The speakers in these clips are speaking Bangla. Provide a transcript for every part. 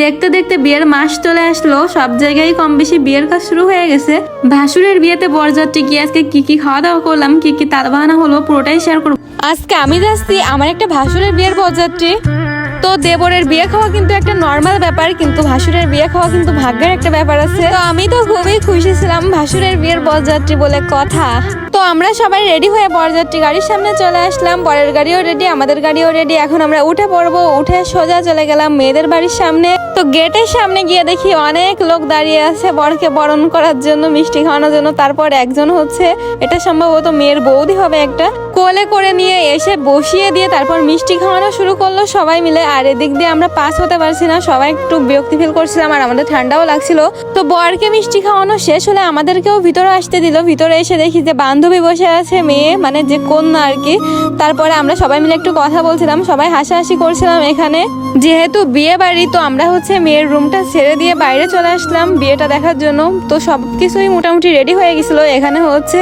দেখতে দেখতে বিয়ের মাস চলে আসলো, সব জায়গায় কম বেশি বিয়ের কাজ শুরু হয়ে গেছে। ভাসুরের বিয়েতে বরযাত্রী কি আজকে কি কি খাওয়া দাওয়া করলাম, কি কি তাল বাহানা হলো, পুরোটাই শেয়ার করব। আজকে আমি যাচ্ছি আমার একটা ভাসুরের বিয়ের বরযাত্রী। তো দেবরের বিয়ে খাওয়া কিন্তু একটা নর্মাল ব্যাপার, কিন্তু ভাসুরের বিয়ে খাওয়া কিন্তু ভাগ্যের একটা ব্যাপার আছে। তো আমি তো খুবই খুশি ছিলাম ভাসুরের বিয়ের বরযাত্রী বলে কথা। তো আমরা সবাই রেডি হয়ে বরযাত্রী গাড়ির সামনে চলে আসলাম, বরের গাড়িও রেডি আমাদের গাড়িও রেডি এখন আমরা উঠে পড়ব, উঠে সোজা চলে গেলাম মেয়েদের বাড়ির সামনে। তো গেটের সামনে গিয়ে দেখি অনেক লোক দাঁড়িয়ে আছে, বরকে বরণ করার জন্য, মিষ্টি খাওয়ানোর জন্য। তারপর একজন হচ্ছে, এটা সম্ভবত মেয়ের বৌদি হবে একটা। কোলে করে নিয়ে এসে বসিয়ে দিয়ে তারপর মিষ্টি খাওয়ানো শুরু করল সবাই মিলে। আর এদিক দিয়ে আমরা পাস হতে পারছি না, সবাই একটু বিরক্তি ফিল করছিলাম আর আমাদের ঠান্ডাও লাগছিল। তো বরকে মিষ্টি খাওয়ানো শেষ হলে আমাদেরকেও ভিতরে আসতে দিল। ভিতরে এসে দেখি যে বান্ধবী বসে আছে, মেয়ে মানে যে কন্যা আর কি। তারপরে আমরা সবাই মিলে একটু কথা বলছিলাম, সবাই হাসাহাসি করছিলাম এখানে। যেহেতু বিয়ে বাড়ি, তো আমরা হচ্ছে মেয়ের রুমটা ছেড়ে দিয়ে বাইরে চলে আসলাম বিয়েটা দেখার জন্য। তো সব কিছুই মোটামুটি রেডি হয়ে গেছিল। এখানে হচ্ছে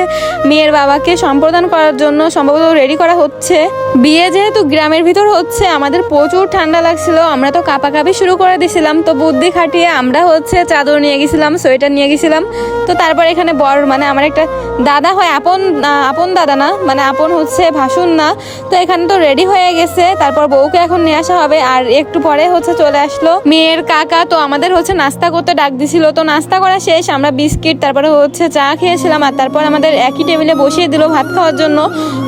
মেয়ের বাবাকে সম্প্রদান করার জন্য সম্ভবত রেডি করা হচ্ছে। বিয়ে যেহেতু গ্রামের ভিতর হচ্ছে, আমাদের প্রচুর ঠান্ডা লাগছিল, আমরা তো কাঁপাকাঁপি শুরু করে দিছিলাম। তো বুদ্ধি খাটিয়ে আমরা হচ্ছে চাদর নিয়ে গেছিলাম, সোয়েটার নিয়ে গেছিলাম। তো তারপর এখানে বর মানে আমার একটা দাদা হয়, আপন আপন দাদা না মানে আপন হচ্ছে ভাসুন না। তো এখানে তো রেডি হয়ে গেছে, তারপর বউকে এখন নিয়ে আসা হবে। আর একটু পরে হচ্ছে চলে আসলো মেয়ের কাকা। তো আমাদের হচ্ছে নাস্তা করতে ডাক দিছিল। তো নাস্তা করা শেষ, আমরা বিস্কিট, তারপরে হচ্ছে চা খেয়েছিলাম। আর তারপর আমাদের একই টেবিলে বসিয়ে দিল ভাত খাওয়ার জন্য।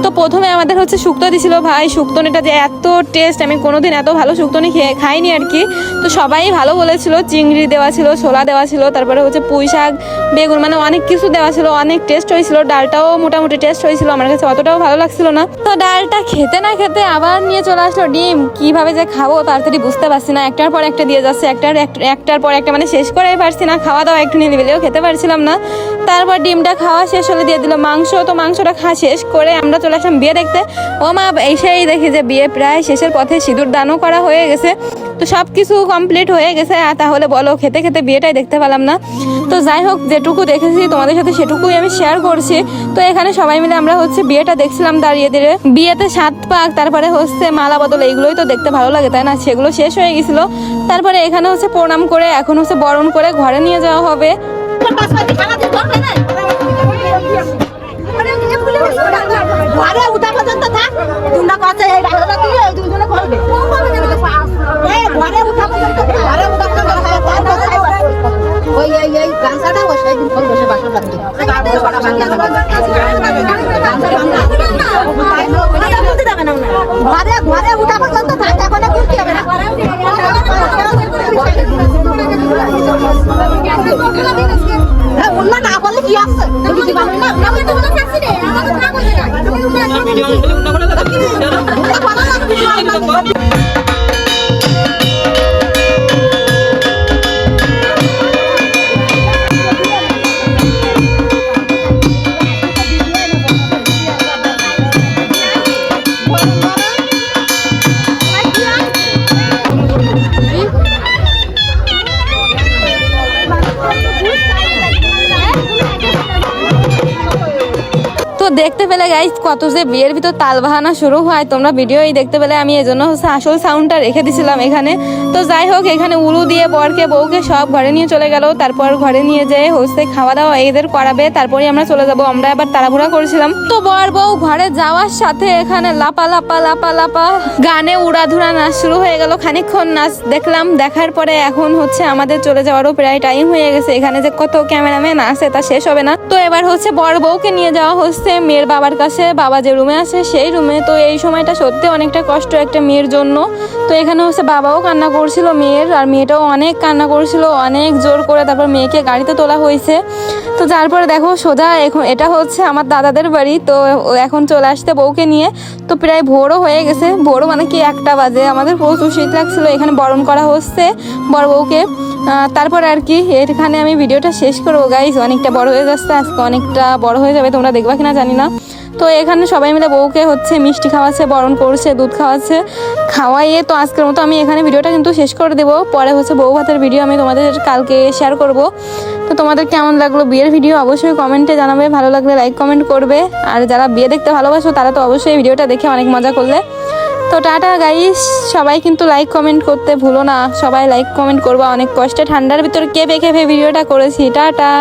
তো প্রথমে আমাদের হচ্ছে শুক্তো দিছিল, ভাই, শুক্তনিটা যে এত টেস্ট আমি কোনোদিন এত ভালো শুক্তনি খেয়ে খাইনি আর কি। তো সবাই ভালো বলেছিল, চিংড়ি দেওয়া ছিল, ছোলা দেওয়া ছিল, তারপরে হচ্ছে পুঁই শাক, বেগুন মানে অনেক কিছু দেওয়া ছিল, অনেক টেস্ট হয়েছিল, ডালটাও মোটামুটি টেস্ট হয়েছিল, আমার কাছে অতটাও ভালো লাগছিল না। তো ডালটা খেতে না খেতে আবার নিয়ে চলে আসলো, ডিম, কীভাবে যে খাব তাড়াতাড়ি বুঝতে পারছি না। একটার পর একটা দিয়ে যাচ্ছে, একটার এক- একটার পর একটা মানে শেষ করেই পারছি না, খাওয়া দাওয়া একটু নিলিবিলেও খেতে পারছিলাম না। তারপর ডিমটা খাওয়া শেষ হলে দিয়ে দিল মাংস, তো মাংসটা খাওয়া শেষ করে আমরা চলে আসলাম বিয়ে দেখতে। ও মা, এসেই দেখি যে বিয়ে প্রায় শেষের পথে সিঁদুর দানও করা হয়ে গেছে। তো সব কিছু কমপ্লিট হয়ে গেছে, আর তাহলে বলো, খেতে খেতে বিয়েটাই দেখতে পেলাম না। তো যাই হোক, যেটুকু দেখেছি তোমাদের সাথে সেটুকুই আমি শেয়ার করছি। তো এখানে সবাই মিলে আমরা হচ্ছে বিয়েটা দেখছিলাম দাঁড়িয়ে দিয়ে। বিয়েতে সাত পাক, তারপরে হচ্ছে মালা বদল, এইগুলোই তো দেখতে ভালো লাগে, তাই না? সেগুলো শেষ হয়ে গেছিল। তারপরে এখানে হচ্ছে প্রণাম করে, এখন হচ্ছে বরণ করে ঘরে নিয়ে যাওয়া হবে। ঘরে উঠা পর্যন্ত থাক। তোমরা কাছে এই রাস্তাটা দিয়ে এই দুজনে করবে। ঘরে উঠা পর্যন্ত ঘরে উঠা পর্যন্ত। ওই, এই। ঘরে ঘরে উঠা পর্যন্ত থাক। এখন না। অন্য কি আছে তো দেখতে পেলে গাইস কত যে বিয়ের ভিতর তাল বাহানা শুরু হয়। তোমরা ভিডিওই দেখতে পেলে, আমি এজন্য হচ্ছে আসল সাউন্ডটা রেখে দিছিলাম এখানে। তো যাই হোক, এখানে উলু দিয়ে বরকে, বউকে সব ঘরে নিয়ে চলে গেল। তারপর ঘরে নিয়ে যেয়ে হচ্ছে খাওয়া দাওয়া এদের করাবে। তারপরে আমরা চলে যাব। আমরা এবার তাড়াহুড়া করেছিলাম। তো বর বউ ঘরে যাওয়ার সাথে এখানে লাপা লাপা লাপা লাপা গানে উড়াধুরা নাচ শুরু হয়ে গেল। খানিকক্ষণ নাচ দেখলাম। দেখার পরে এখন হচ্ছে আমাদের চলে যাওয়ারও প্রায় টাইম হয়ে গেছে। এখানে যে কত ক্যামেরাম্যান আছে, তা শেষ হবে না। তো এবার হচ্ছে বর বউকে নিয়ে যাওয়া হচ্ছে। মেয়ের বাবার কাছে, বাবা যে রুমে আছে সেই রুমে তো এই সময়টা সত্যি অনেকটা কষ্ট একটা মেয়ের জন্য। তো এখানে হচ্ছে বাবাও কান্না করছিল মেয়ের, আর মেয়েটাও অনেক কান্না করছিল, অনেক জোর করে তারপর মেয়েকে গাড়িতে তোলা হয়েছে। তো তারপরে দেখো সোজা এখন এটা হচ্ছে আমার দাদাদের বাড়ি, তো এখন চলে আসতে বউকে নিয়ে। তো প্রায় ভোরও হয়ে গেছে, ভোরও মানে কি একটা বাজে। আমাদের প্রচুর শীত লাগছিল, এখানে বরণ করা হচ্ছে বড় বউকে। তারপর আর কি, এখানে আমি ভিডিওটা শেষ করব গাইজ অনেকটা বড় হয়ে যাচ্ছে, আজকে অনেকটা বড় হয়ে যাবে, তোমরা দেখবা কিনা জানি না। তো এখানে সবাই মিলে বউকে হচ্ছে মিষ্টি খাওয়াচ্ছে, বরণ করছে, দুধ খাওয়াচ্ছে। খাওয়াইয়ে তো আজকের মতো আমি এখানে ভিডিওটা কিন্তু শেষ করে দেবো। পরে হচ্ছে বউ ভাতের ভিডিও আমি তোমাদের কালকে শেয়ার করব। তো তোমাদের কেমন লাগল বিয়ের ভিডিও অবশ্যই কমেন্টে জানাবে, ভালো লাগলে লাইক কমেন্ট করবে। আর যারা বিয়ে দেখতে ভালোবাসো, তারা তো অবশ্যই ভিডিওটা দেখে অনেক মজা করলে। তো টাটা গাইস সবাই কিন্তু লাইক কমেন্ট করতে ভুলো না। সবাই লাইক কমেন্ট করবা। অনেক কষ্টে ঠান্ডার ভিতর কে বেঁকে ভিডিওটা করেছি। টাটা।